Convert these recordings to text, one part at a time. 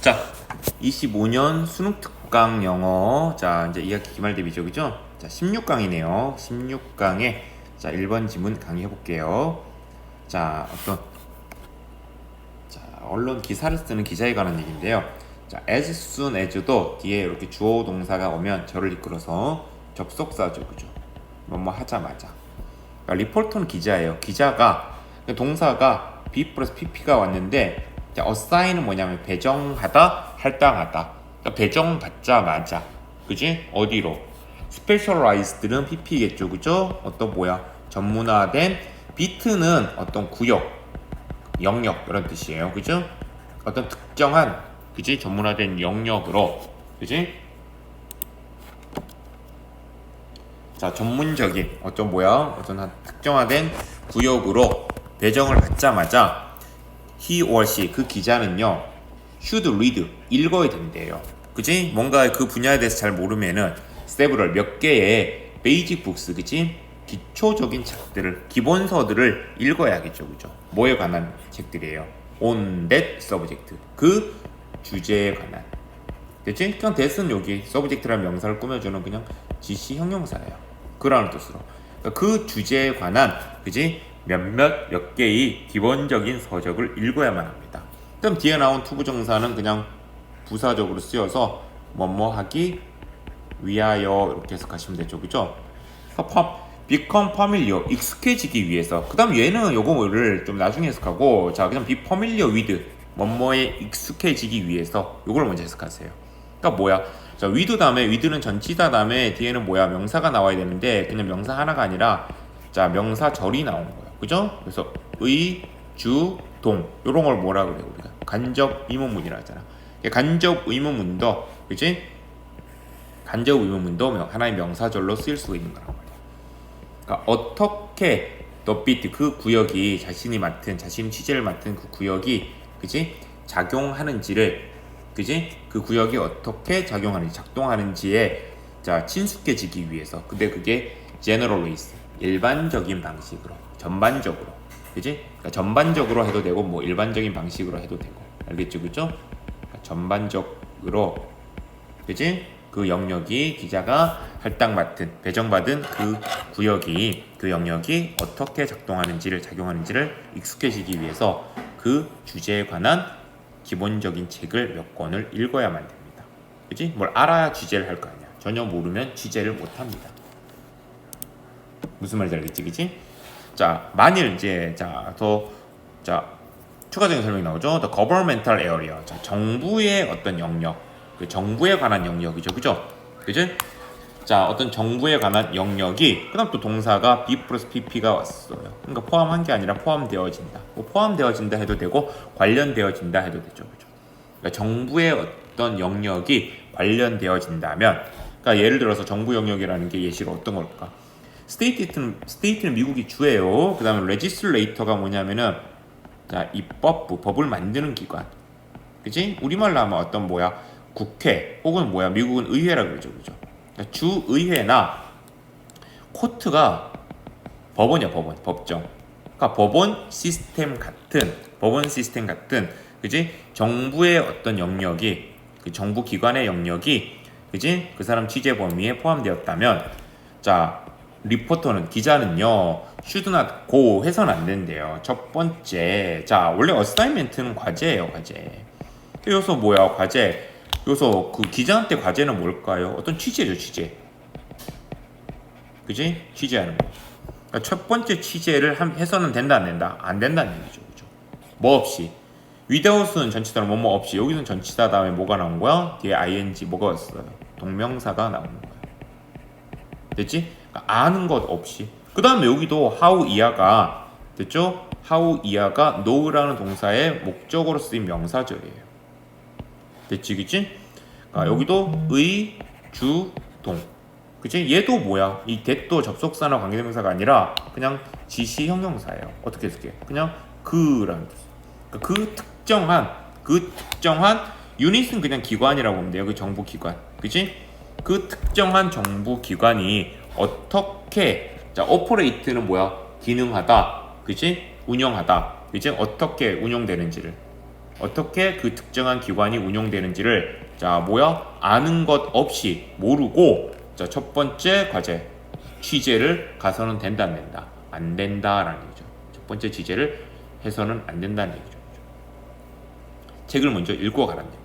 자, 25년 수능 특강 영어. 자, 이제 2학기 기말 대비죠. 그죠? 자, 16강이네요. 16강에 자, 1번 지문 강의해 볼게요. 자, 어떤 자, 언론 기사를 쓰는 기자에 관한 얘기인데요. 자, as soon as도 뒤에 이렇게 주어 동사가 오면 저를 이끌어서 접속사죠. 그죠? 뭐뭐 하자마자. 그러니까 리포터는 기자예요. 기자가 그 동사가 be 플러스 pp가 왔는데 자, assign은 뭐냐면 배정하다, 할당하다. 그러니까 배정받자마자, 그지? 어디로? specialized는 pp겠죠, 그죠? 어떤 뭐야? 전문화된 비트는 어떤 구역, 영역 이런 뜻이에요, 그죠? 어떤 특정한, 그지? 전문화된 영역으로, 그지? 자, 전문적인 어떤 뭐야? 어떤 한 특정화된 구역으로 배정을 받자마자 he or she 그 기자는요 should read 읽어야 된대요. 그지? 뭔가 그 분야에 대해서 잘 모르면은 several 몇 개의 basic books 그지? 기초적인 책들을 기본서들을 읽어야겠죠, 그죠? 뭐에 관한 책들이에요? on that subject 그 주제에 관한 됐지? 그냥 대스는 여기 서브젝트라는 명사를 꾸며주는 그냥 지시 형용사예요. 그라는 뜻으로. 그러니까 그 주제에 관한 그지 몇몇 몇 개의 기본적인 서적을 읽어야만 합니다. 그럼 뒤에 나온 투부정사는 그냥 부사적으로 쓰여서 뭐뭐 하기 위하여 이렇게 해석하시면 되죠, 그죠? 팝 become familiar 익숙해지기 위해서. 그 다음 얘는 요거를 좀 나중에 해석하고 자 그냥 be familiar with 뭐뭐에 익숙해지기 위해서 요걸 먼저 해석하세요. 그러니까 뭐야? 자, 위드 다음에 위드는 전치다 다음에 뒤에는 뭐야? 명사가 나와야 되는데 그냥 명사 하나가 아니라 자, 명사절이 나오는 거야. 그죠? 그래서 의, 주, 동 요런 걸 뭐라 그래 우리가? 간접 의문문이라 하잖아. 간접 의문문도 그지? 간접 의문문도 명- 하나의 명사절로 쓰일 수 있는 거란 말이야. 그러니까 어떻게 더 비트 그 구역이 자신이 맡은 자신이 취재를 맡은 그 구역이 그지 작용하는지를 그지 그 구역이 어떻게 작용하는지 작동하는지에 자 친숙해지기 위해서 근데 그게 generalist 일반적인 방식으로 전반적으로 그지 그러니까 전반적으로 해도 되고 뭐 일반적인 방식으로 해도 되고 알겠죠 그죠 그러니까 전반적으로 그지 그 영역이 기자가 할당 맡은 배정받은 그 구역이 그 영역이 어떻게 작동하는지를 작용하는지를 익숙해지기 위해서 그 주제에 관한 기본적인 책을 몇 권을 읽어야만 됩니다. 그지? 뭘 알아야 취재를 할 거 아니야. 전혀 모르면 취재를 못 합니다. 무슨 말인지 알겠지, 그지? 자, 만일 이제 자, 더 자, 추가적인 설명이 나오죠. The governmental area. 자, 정부의 어떤 영역. 그 정부에 관한 영역이죠. 그죠? 그지? 자, 어떤 정부에 관한 영역이 그다음 또 동사가 be 플러스 pp가 왔어요. 그러니까 포함한 게 아니라 포함되어진다. 뭐 포함되어진다 해도 되고 관련되어진다 해도 되죠. 그죠? 그러니까 정부의 어떤 영역이 관련되어진다면 그러니까 예를 들어서 정부 영역이라는 게 예시로 어떤 걸까? 스테이트는 스테이트는 미국이 주예요. 그다음에 레지슬레이터가 뭐냐면은 자, 입법부, 법을 만드는 기관. 그지? 우리말로 하면 어떤 뭐야? 국회 혹은 뭐야? 미국은 의회라 그러죠. 그죠? 그러니까 주 의회나 코트가 법원이야, 법원, 법정. 그러니까 법원 시스템 같은 법원 시스템 같은 그지? 정부의 어떤 영역이 그 정부 기관의 영역이 그지? 그 사람 취재 범위에 포함되었다면 자, 리포터는 기자는요. not go 해서는 안 된대요. 첫 번째. 자, 원래 어사이먼트는 과제예요, 과제. 여기서 뭐야, 과제. 여기서 그 기자한테 과제는 뭘까요? 어떤 취재죠, 취재. 그지? 취재하는 거. 그러니까 첫 번째 취재를 함- 해서는 된다, 안 된다? 안 된다는 얘기죠, 그죠? 뭐 없이. without은 전치사로 뭐뭐 없이. 여기서는 전치사 다음에 뭐가 나온 거야? 뒤에 ing 뭐가 왔어요? 동명사가 나오는 거야. 됐지? 그러니까 아는 것 없이. 그 다음에 여기도 how 이하가 됐죠? how 이하가 know라는 동사의 목적으로 쓰인 명사절이에요. 됐지, 그치? 그러니까 여기도 의, 주, 동. 그치? 얘도 뭐야? 이 that도 접속사나 관계대명사가 아니라 그냥 지시 형용사예요. 어떻게 해석해? 그냥 그라는 뜻. 그러니까 그 특정한 그 특정한 유닛은 그냥 기관이라고 보면 돼요. 그 정부 기관. 그치? 그 특정한 정부 기관이 어떻게 자 오퍼레이트는 뭐야? 기능하다. 그치? 운영하다. 그치? 어떻게 운영되는지를 어떻게 그 특정한 기관이 운용되는지를 자 뭐야 아는 것 없이 모르고 자 첫 번째 과제 취재를 가서는 된다 안 된다 안 된다라는 얘기죠. 첫 번째 취재를 해서는 안 된다는 얘기죠. 책을 먼저 읽고 얘기예요.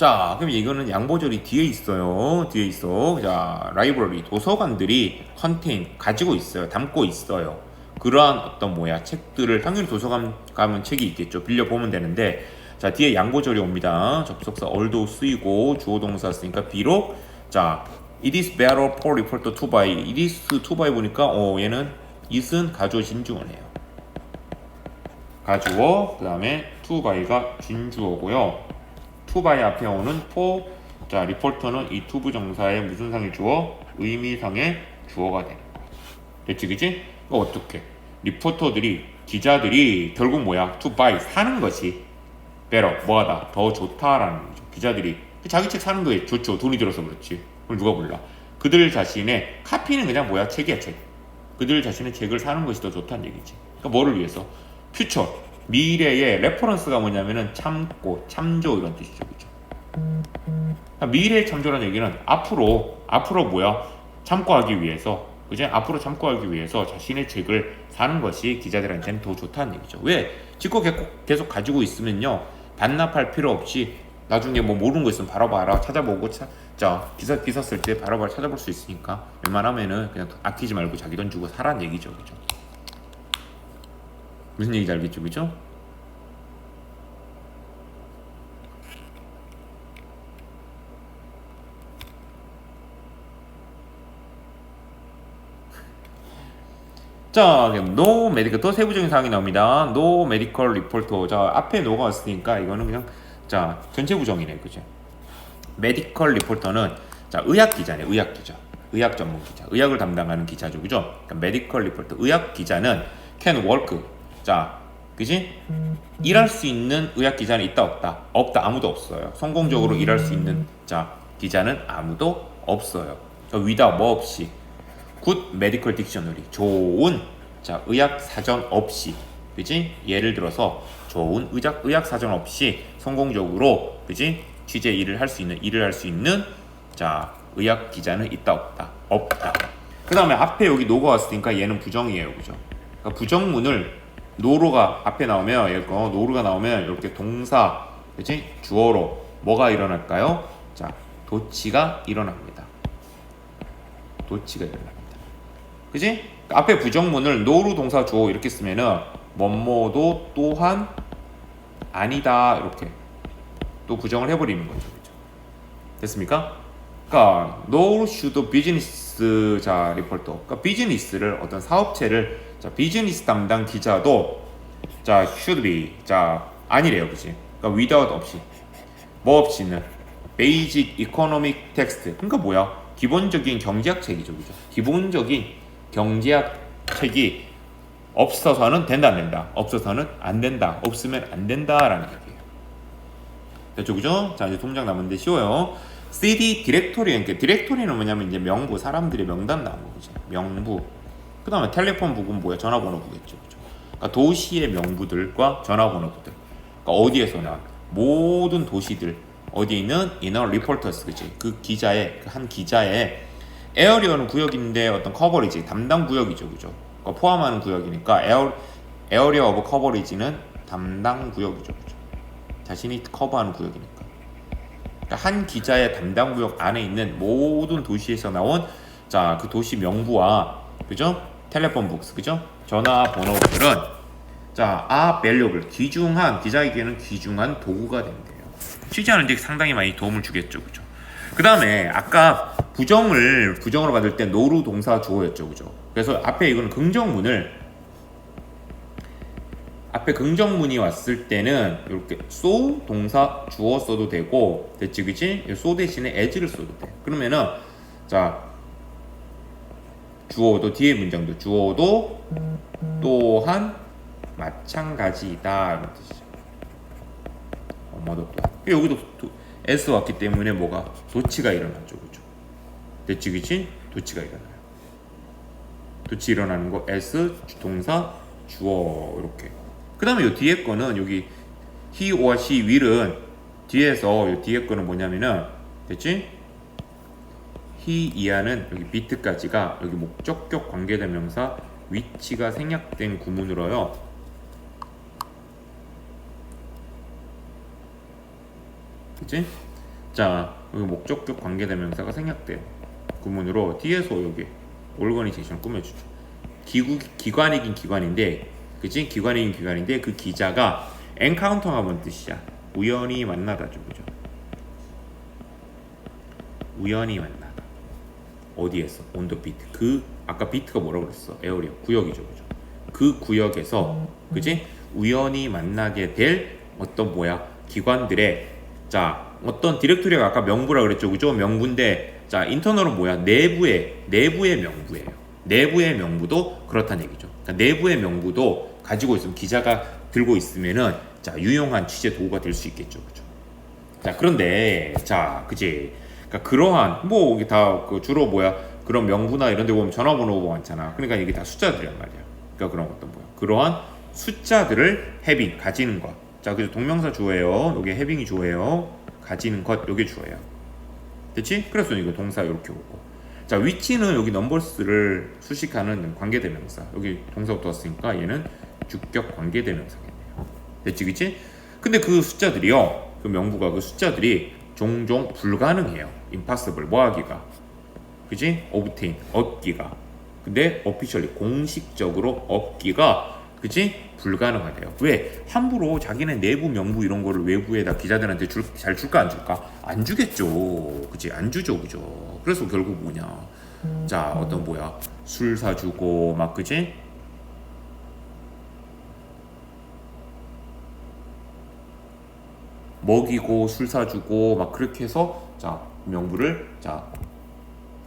자, 그럼 이거는 양보절이 뒤에 있어요. 뒤에 있어. 자, 라이브러리 도서관들이 컨테인 가지고 있어요. 담고 있어요. 그러한 어떤 뭐야 책들을 당연히 도서관 가면 책이 있겠죠. 빌려 보면 되는데 자 뒤에 양보절이 옵니다. 접속사 얼도 쓰이고 주어 동사 쓰니까 비록 자 it is better for reporter to buy it is to buy 보니까 어 얘는 it은 가주어 진주어네요. 가주어 그 다음에 to buy가 진주어고요. Buy 앞에 오는 for 자 리포터는 이 to 부정사의 무슨 상의 주어 의미상의 주어가 되는 거야. 됐지 그지? 그 어떻게? 리포터들이 기자들이 결국 뭐야? to buy 사는 것이 better 뭐하다 더 좋다라는 거죠. 기자들이 자기 책 사는 거에 좋죠. 돈이 들어서 그렇지. 그걸 누가 몰라? 그들 자신의 카피는 그냥 뭐야? 책이야 책. 그들 자신의 책을 사는 것이 더 좋다는 얘기지. 그러니까 뭐를 위해서? 퓨처 미래의 레퍼런스가 뭐냐면은 참고 참조 이런 뜻이죠, 그죠? 미래의 참조라는 얘기는 앞으로 앞으로 뭐야? 참고하기 위해서 그지? 앞으로 참고하기 위해서 자신의 책을 사는 것이 기자들한테는 더 좋다는 얘기죠. 왜? 찍고 계속, 가지고 있으면요 반납할 필요 없이 나중에 뭐 모르는 거 있으면 바로바로 찾아보고 차, 자 기사 기사 쓸 때 바로바로 찾아볼 수 있으니까 웬만하면은 그냥 아끼지 말고 자기 돈 주고 사라는 얘기죠, 그죠? 무슨 얘기인지 알겠죠, 그죠? 자, 그럼 no medical 또 세부적인 사항이 나옵니다. no medical reporter. 자, 앞에 no가 왔으니까 이거는 그냥 자 전체 부정이네, 그죠? medical reporter는 자 의학 기자네, 의학 기자, 의학 전문 기자, 의학을 담당하는 기자죠, 그죠? 그러니까 medical reporter, 의학 기자는 can work. 자, 그지? 일할 수 있는 의학 기자는 있다 없다? 없다, 아무도 없어요. 성공적으로 일할 수 있는 자 기자는 아무도 없어요. 저 위다 뭐 없이. 굿 메디컬 딕셔너리 좋은 자 의학 사전 없이 그지 예를 들어서 좋은 의학 의학 사전 없이 성공적으로 그지 취재 일을 할 수 있는 일을 할 수 있는 자 의학 기자는 있다 없다 없다 그 다음에 앞에 여기 노가 왔으니까 얘는 부정이에요 그죠 그러니까 부정문을 노로가 앞에 나오면 이거 노루가 나오면 이렇게 동사 그지 주어로 뭐가 일어날까요 자 도치가 일어납니다 도치가 일어납니다 그지? 앞에 부정문을 노루 동사 주어 이렇게 쓰면은 뭐뭐도 또한 아니다 이렇게 또 부정을 해버리는 거죠. 그죠? 됐습니까? 그러니까 no should 자 리포터. 그러니까 비즈니스를 어떤 사업체를 자 비즈니스 담당 기자도 자 should be. 자 아니래요, 그지? 그러니까 without 없이. 뭐 없이는. basic economic. 그러니까 뭐야? 기본적인 경제학 책이죠, 그죠? 기본적인 경제학 책이 없어서는 된다 안 된다? 없어서는 안 된다. 없으면 안 된다라는 얘기예요. 됐죠 그죠? 자 이제 통장 남은데 쉬워요. CD 디렉토리 그러니까 디렉토리는 뭐냐면 이제 명부 사람들의 명단 나온 거죠. 명부 그 다음에 텔레폰 부분 뭐야 전화번호부겠죠 그죠 그러니까 도시의 명부들과 전화번호부들 그러니까 어디에서나 모든 도시들 어디에 있는 이너 리포터스 그지 그 기자의 그 한 기자의 에어리어는 구역인데 어떤 커버리지 담당 구역이죠, 그죠? 그러니까 포함하는 구역이니까 에어 에어리어 오브 커버리지는 담당 구역이죠, 그죠? 자신이 커버하는 구역이니까. 그러니까 한 기자의 담당 구역 안에 있는 모든 도시에서 나온 자 그 도시 명부와 그죠? 텔레폰 북스 그죠? 전화 번호들은 자, 아 밸류블 귀중한 기자에게는 귀중한 도구가 된대요. 취재하는 데 상당히 많이 도움을 주겠죠, 그죠? 그 다음에 아까 부정을 부정으로 받을 때 노루 동사 주어였죠, 그죠? 그래서 앞에 이거는 긍정문을 앞에 긍정문이 왔을 때는 이렇게 so 동사 주어 써도 되고 됐지, 그지? so 대신에 as를 써도 돼. 그러면은 자 주어도 뒤에 문장도 주어도 또한 마찬가지이다 이런 뜻이죠. 엄마도 또 여기도 도, S 왔기 때문에 뭐가 도치가 일어났죠, 그죠? 됐지, 그치? 도치가 일어나요. 도치 일어나는 거 S 동사 주어 이렇게. 그 다음에 요 뒤에 거는 여기 he or she will은 뒤에서 요 뒤에 거는 뭐냐면은 됐지? 이하는 여기 비트까지가 여기 목적격 관계대명사 위치가 생략된 구문으로요. 그치? 자, 여기 목적격 관계대명사가 생략된 구문으로 뒤에서 여기 올거니제이션 꾸며주죠. 기구, 기관이긴 기관인데, 그치? 기관이긴 기관인데 그 기자가 엔카운터가 뭔 뜻이야? 우연히 만나다 죠, 그죠? 우연히 만나다. 어디에서? 온더 비트. 그 아까 비트가 뭐라고 그랬어? 에어리어 구역이죠, 그죠? 그 구역에서 그지? 우연히 만나게 될 어떤 뭐야 기관들의 자 어떤 디렉토리가 아까 명부라 그랬죠, 그죠? 명부인데 자 인터널은 뭐야? 내부의 내부의 명부예요. 내부의 명부도 그렇다는 얘기죠. 그러니까 내부의 명부도 가지고 있으면 기자가 들고 있으면은 자 유용한 취재 도구가 될 수 있겠죠, 그죠? 자 그런데 자 그지 그러니까 그러한 뭐 이게 다 그 주로 뭐야? 그런 명부나 이런 데 보면 전화번호가 많잖아. 그러니까 이게 다 숫자들이란 말이야. 그러니까 그런 것도 뭐야? 그러한 숫자들을 해빙 가지는 것 자 그래서 동명사 주어예요. 요게 해빙이 주어예요. 가지는 것 요게 주어예요. 됐지? 그래서 이거 동사 이렇게 오고. 자 위치는 여기 넘버스를 수식하는 관계대명사. 여기 동사부터 왔으니까 얘는 주격 관계대명사겠네요. 됐지 그치? 근데 그 숫자들이요. 그 명부가 그 숫자들이 종종 불가능해요. impossible 뭐 하기가 그지? obtain 얻기가 근데 officially 공식적으로 얻기가 그지? 불가능하대요. 왜? 함부로 자기네 내부 명부 이런 거를 외부에다 기자들한테 줄, 잘 줄까 안 줄까? 안 주겠죠. 그지? 안 주죠. 그죠? 그래서 결국 뭐냐? 자, 어떤 뭐야? 술 사주고 막 그지? 먹이고 술 사주고 막 그렇게 해서 자 명부를 자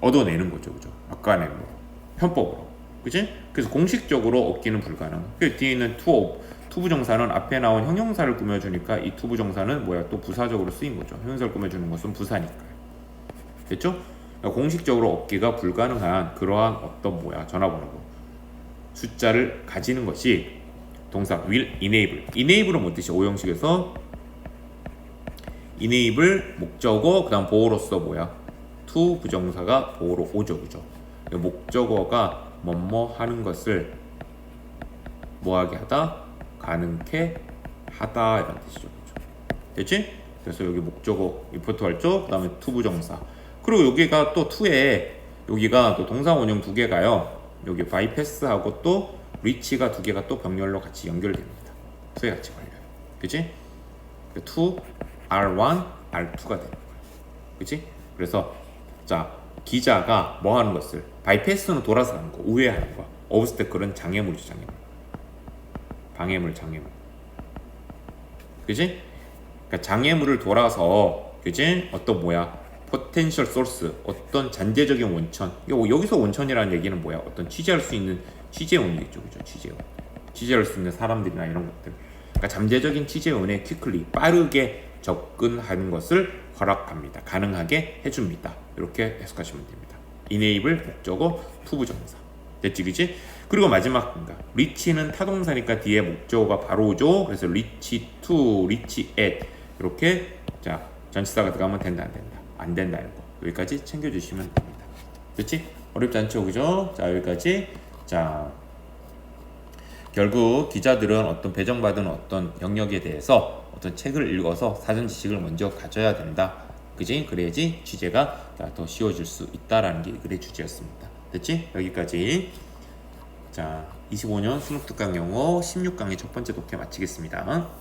얻어내는 거죠, 그죠? 아까의 뭐 편법으로, 그지? 그래서 공식적으로 얻기는 불가능. 그 뒤에 있는 투 투부정사는 앞에 나온 형용사를 꾸며주니까 이 투부정사는 뭐야 또 부사적으로 쓰인 거죠. 형용사를 꾸며주는 것은 부사니까요. 됐죠? 그러니까 공식적으로 얻기가 불가능한 그러한 어떤 뭐야 전화번호고 숫자를 가지는 것이 동사 will enable. enable은 뭐 뜻이야? 오형식에서 enable 목적어 그다음 보어로서 뭐야? to 부정사가 보어로 오죠 그죠? 목적어가 뭐뭐 하는 것을 뭐하게 하다? 가능케 하다 이런 뜻이죠 그죠? 됐지? 그래서 여기 목적어 리포트 할죠 그다음에 to 부정사. 그리고 여기가 또 to에 여기가 또 동사 원형 두 개가요. 여기 bypass하고 또 reach가 두 개가 또 병렬로 같이 연결됩니다. to에 같이 걸려요. 그지 to R1, R2가 되는 거야. 그치? 그래서 자 기자가 뭐 하는 것을 바이패스는 돌아서 가는 거, 우회하는 거. 오브스테클은 장애물이죠, 장애물. 방해물, 장애물. 그지? 그러니까 장애물을 돌아서 그지? 어떤 뭐야? 포텐셜 소스, 어떤 잔재적인 원천. 요- 여기서 원천이라는 얘기는 뭐야? 어떤 취재할 수 있는 취재원이겠죠, 그죠? 취재원. 취재할 수 있는 사람들이나 이런 것들. 그러니까 잠재적인 취재원에 quickly 빠르게 접근하는 것을 허락합니다. 가능하게 해줍니다. 이렇게 해석하시면 됩니다. enable 목적어 투부 정사 됐지 그지? 그리고 마지막 뭔가 reach는 타동사니까 뒤에 목적어가 바로 오죠. 그래서 reach to, reach at 이렇게 자 전치사가 들어가면 된다 안 된다 안 된다 이런 거 여기까지 챙겨주시면 됩니다. 됐지? 어렵지 않죠, 그죠? 자 여기까지 자 결국 기자들은 어떤 배정받은 어떤 영역에 대해서 어떤 책을 읽어서 사전 지식을 먼저 가져야 된다. 그지? 그래야지 취재가 더 쉬워질 수 있다라는 게이 글의 주제였습니다. 됐지? 여기까지. 자, 25년 수능 특강 영어 16강의 첫 번째 독해 마치겠습니다.